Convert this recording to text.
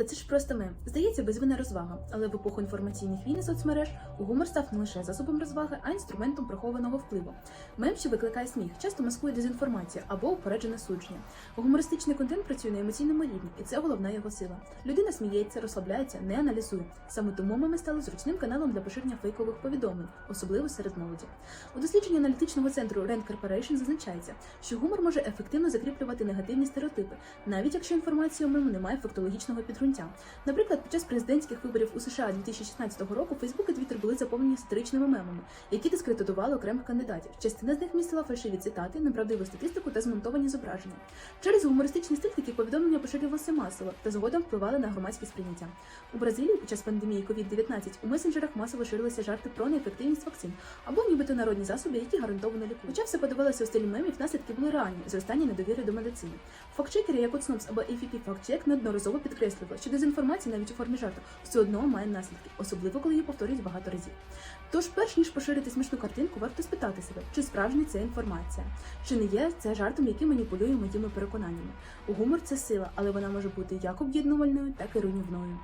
Та це ж просто мем. Здається, безвинна розвага. Але в епоху інформаційних війн і соцмереж гумор став не лише засобом розваги, а інструментом прихованого впливу. Мем, що викликає сміх, часто маскує дезінформацію або упереджене судження. Гумористичний контент працює на емоційному рівні, і це головна його сила. Людина сміється, розслабляється, не аналізує. Саме тому меми стали зручним каналом для поширення фейкових повідомлень, особливо серед молоді. У дослідженні аналітичного центру Rand Corporation зазначається, що гумор може ефективно закріплювати негативні стереотипи, навіть якщо інформація у мему не має фактологічного підґрунтя. Наприклад, під час президентських виборів у США 2016 року Фейсбук і Твіттер були заповнені сатиричними мемами, які дискредитували окремих кандидатів. Частина з них містила фальшиві цитати, неправдиву статистику та змонтовані зображення. Через гумористичний стиль такі повідомлення поширювалися масово та згодом впливали на громадське сприйняття. У Бразилії під час пандемії COVID-19 у месенджерах масово ширилися жарти про неефективність вакцин або нібито народні засоби, які гарантовано лікують. Хоча все подавалося у стилі мемів, наслідки були реальні зростання недовіри до медицини. Фактчекери, як от Снупс або AFP Fact неодноразово підкреслювали, що дезінформація навіть у формі жарту все одно має наслідки, особливо коли її повторюють багато разів. Тож, перш ніж поширити смішну картинку, варто спитати себе, чи справжня це інформація, чи не є це жартом, який маніпулює моїми переконаннями. Гумор це сила, але вона може бути як об'єднувальною, так і руйнівною.